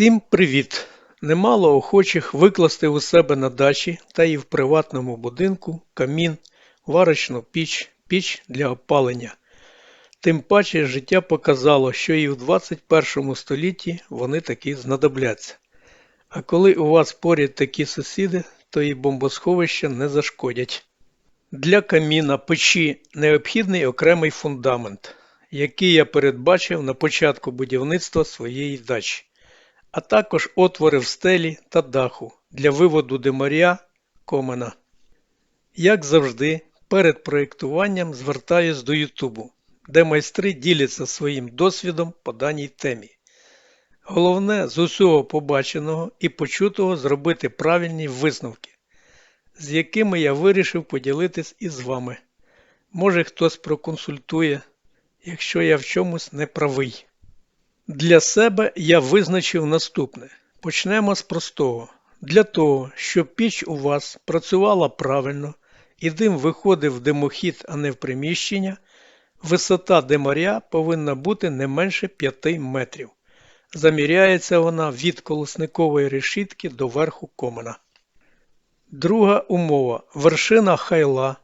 Всім привіт! Немало охочих викласти у себе на дачі та і в приватному будинку камін, варочну піч, піч для опалення. Тим паче життя показало, що і в 21 столітті вони таки знадобляться. А коли у вас поряд такі сусіди, то і бомбосховища не зашкодять. Для каміна печі необхідний окремий фундамент, який я передбачив на початку будівництва своєї дачі, а також отвори в стелі та даху для виводу димаря комена. Як завжди, перед проєктуванням звертаюсь до Ютубу, де майстри діляться своїм досвідом по даній темі. Головне з усього побаченого і почутого зробити правильні висновки, з якими я вирішив поділитись із вами. Може хтось проконсультує, якщо я в чомусь не правий. Для себе я визначив наступне. Почнемо з простого. Для того, щоб піч у вас працювала правильно і дим виходив в димохід, а не в приміщення, висота димаря повинна бути не менше 5 метрів. Заміряється вона від колосникової решітки до верху комина. Друга умова вершина хайла.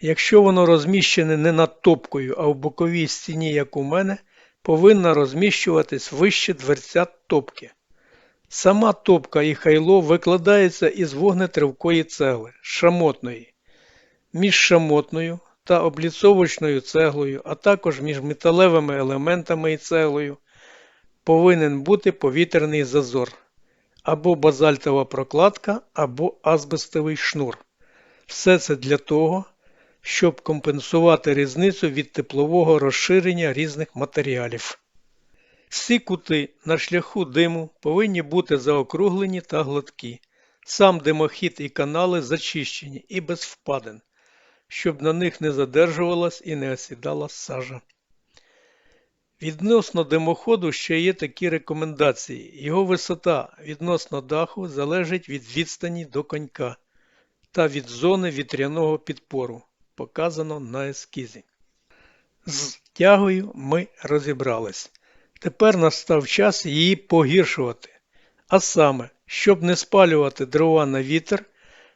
Якщо воно розміщене не над топкою, а в боковій стіні, як у мене, повинна розміщуватись вище дверця топки. Сама топка і хайло викладається із вогнетривкої цегли, шамотної. Між шамотною та обліцовочною цеглою, а також між металевими елементами і цеглою повинен бути повітряний зазор або базальтова прокладка, або азбестовий шнур. Все це для того, щоб компенсувати різницю від теплового розширення різних матеріалів. Всі кути на шляху диму повинні бути заокруглені та гладкі. Сам димохід і канали зачищені і без впадин, щоб на них не задержувалась і не осідала сажа. Відносно димоходу ще є такі рекомендації. Його висота відносно даху залежить від відстані до конька та від зони вітряного підпору, показано на ескізі. З тягою ми розібрались. Тепер настав час її погіршувати. А саме, щоб не спалювати дрова на вітер,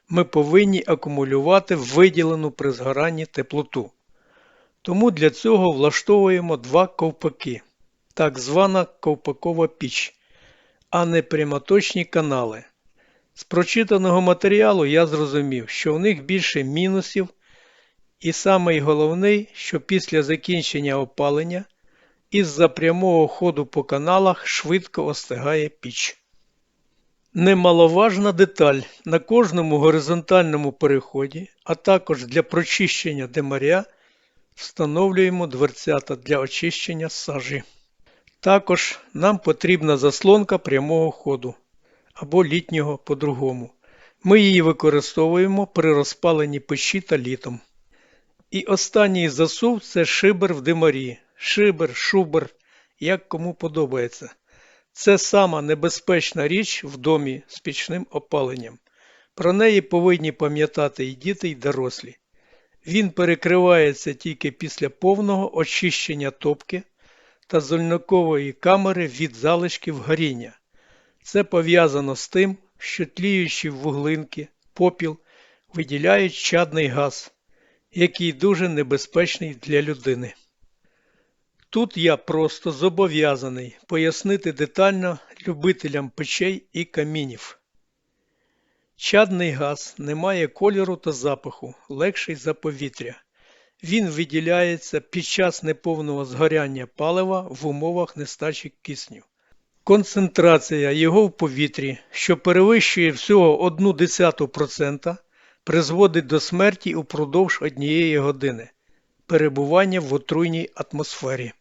ми повинні акумулювати виділену при згоранні теплоту. Тому для цього влаштовуємо два ковпаки, так звана ковпакова піч, а не прямоточні канали. З прочитаного матеріалу я зрозумів, що в них більше мінусів, і самий головний, що після закінчення опалення із-за прямого ходу по каналах швидко остигає піч. Немаловажна деталь на кожному горизонтальному переході, а також для прочищення демаря встановлюємо дверцята для очищення сажі. Також нам потрібна заслонка прямого ходу або літнього по-другому. Ми її використовуємо при розпаленні печі та літом. І останній засув це шибер в димарі, шибер, шубер, як кому подобається. Це сама небезпечна річ в домі з пічним опаленням. Про неї повинні пам'ятати і діти, і дорослі. Він перекривається тільки після повного очищення топки та зольникової камери від залишків горіння. Це пов'язано з тим, що тліючі вуглинки, попіл виділяють чадний газ, який дуже небезпечний для людини. Тут я просто зобов'язаний пояснити детально любителям печей і камінів. Чадний газ не має кольору та запаху, легший за повітря. Він виділяється під час неповного згоряння палива в умовах нестачі кисню. Концентрація його в повітрі, що перевищує всього 0,1%, призводить до смерті упродовж однієї години перебування в отруйній атмосфері.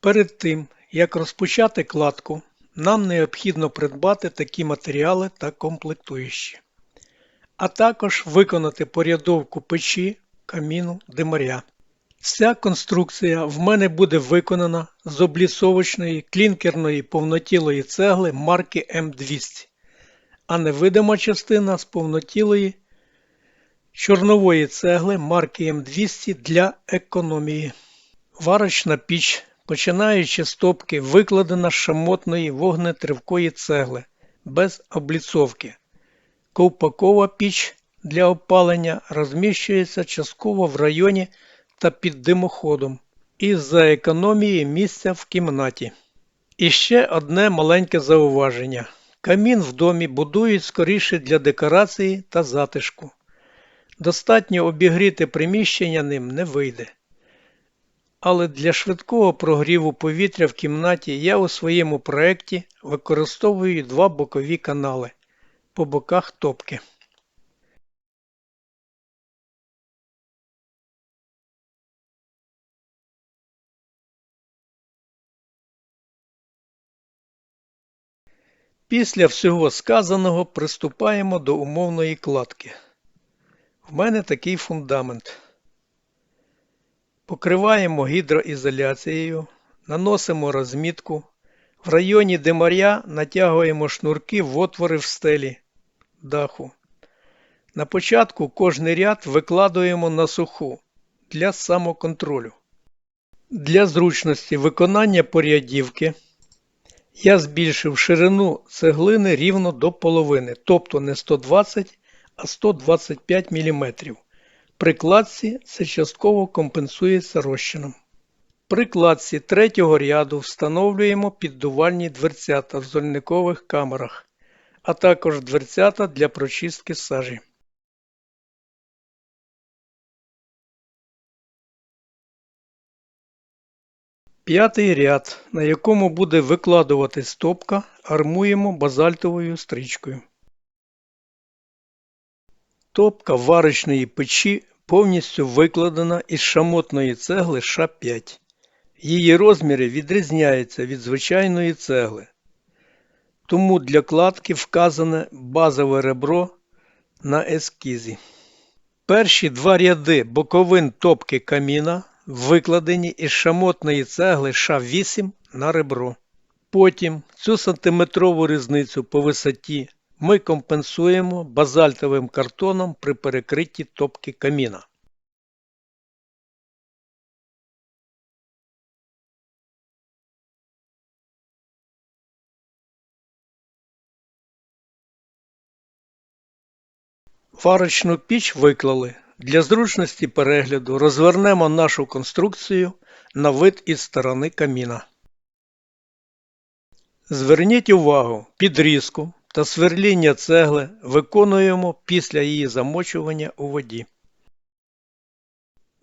Перед тим, як розпочати кладку, нам необхідно придбати такі матеріали та комплектуючі, а також виконати порядовку печі, каміну, димаря. Вся конструкція в мене буде виконана з облісовочної клінкерної повнотілої цегли марки М200, а невидима частина з повнотілої чорнової цегли марки М200 для економії. Варочна піч починаючи з топки, викладена з шамотної вогнетривкої цегли без обліцовки. Ковпакова піч для опалення розміщується частково в районі та під димоходом із-за економії місця в кімнаті. І ще одне маленьке зауваження. Камін в домі будують скоріше для декорації та затишку. Достатньо обігріти приміщення ним не вийде. Але для швидкого прогріву повітря в кімнаті я у своєму проєкті використовую два бокові канали по боках топки. Після всього сказаного приступаємо до умовної кладки. В мене такий фундамент. Покриваємо гідроізоляцією, наносимо розмітку. В районі димаря натягуємо шнурки в отвори в стелі даху. На початку кожний ряд викладуємо на суху для самоконтролю. Для зручності виконання порядівки я збільшив ширину цеглини рівно до половини, тобто не 120, а 125 мм. При кладці це частково компенсується розчином. При кладці третього ряду встановлюємо піддувальні дверцята в зольникових камерах, а також дверцята для прочистки сажі. П'ятий ряд, на якому буде викладуватись топка, армуємо базальтовою стрічкою. Топка варочної печі повністю викладена із шамотної цегли Ш5. Її розміри відрізняються від звичайної цегли. Тому для кладки вказане базове ребро на ескізі. Перші два ряди боковин топки каміна викладені із шамотної цегли Ш8 на ребро. Потім цю сантиметрову різницю по висоті ми компенсуємо базальтовим картоном при перекритті топки каміна. Варочну піч виклали. Для зручності перегляду розвернемо нашу конструкцію на вид із сторони каміна. Зверніть увагу, підрізку та сверління цегли виконуємо після її замочування у воді.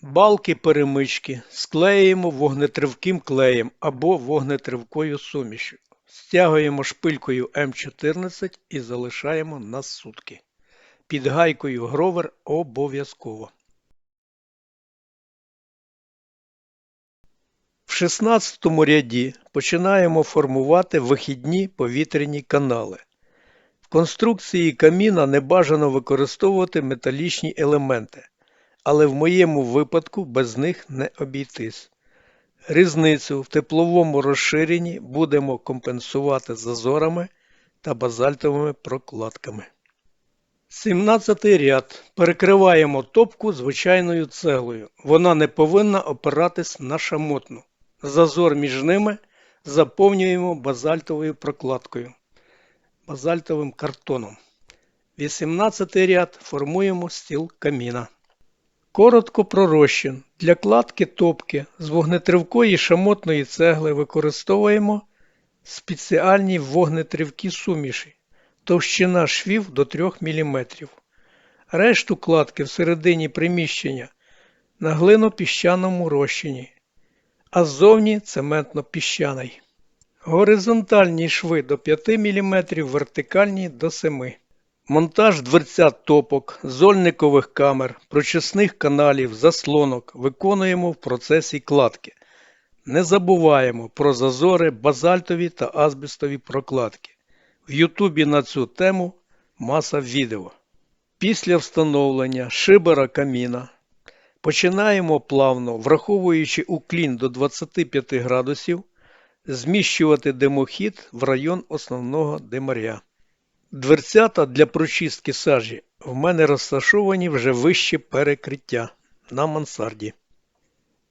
Балки перемички склеюємо вогнетривким клеєм або вогнетривкою сумішю. Стягуємо шпилькою М14 і залишаємо на сутки. Під гайкою гровер обов'язково. В 16 ряді починаємо формувати вихідні повітряні канали. В конструкції каміна не бажано використовувати металічні елементи, але в моєму випадку без них не обійтись. Різницю в тепловому розширенні будемо компенсувати зазорами та базальтовими прокладками. 17 ряд. Перекриваємо топку звичайною цеглою. Вона не повинна опиратись на шамотну. Зазор між ними заповнюємо базальтовою прокладкою, базальтовим картоном. 18 ряд формуємо стіл каміна. Коротко про розчин. Для кладки топки з вогнетривкої шамотної цегли використовуємо спеціальні вогнетривкі суміші товщина швів до 3 мм. Решту кладки всередині приміщення на глинопіщаному розчині, а ззовні цементно-піщаний. Горизонтальні шви до 5 мм, вертикальні до 7 Монтаж дверця топок, зольникових камер, прочисних каналів, заслонок виконуємо в процесі кладки. Не забуваємо про зазори, базальтові та азбестові прокладки. В Ютубі на цю тему маса відео. Після встановлення шибера каміна починаємо плавно, враховуючи уклін до 25 градусів, зміщувати димохід в район основного димаря. Дверцята для прочистки сажі в мене розташовані вже вище перекриття на мансарді.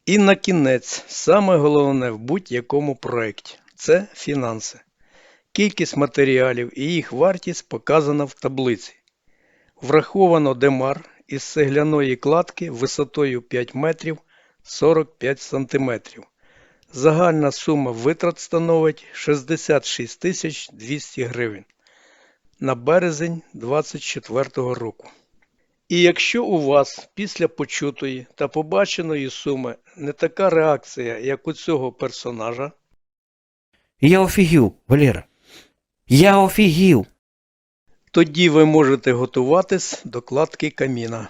І на кінець, саме головне в будь-якому проєкті – це фінанси. Кількість матеріалів і їх вартість показана в таблиці. Враховано демар із цегляної кладки висотою 5 метрів 45 сантиметрів. Загальна сума витрат становить 66 тисяч 200 гривень на березень 2024 року. І якщо у вас після почутої та побаченої суми не така реакція, як у цього персонажа, Я офігів, Валера. Я офігів. тоді ви можете готуватись до кладки каміна.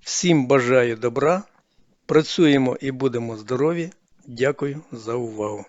Всім бажаю добра, працюємо і будемо здорові. Дякую за увагу.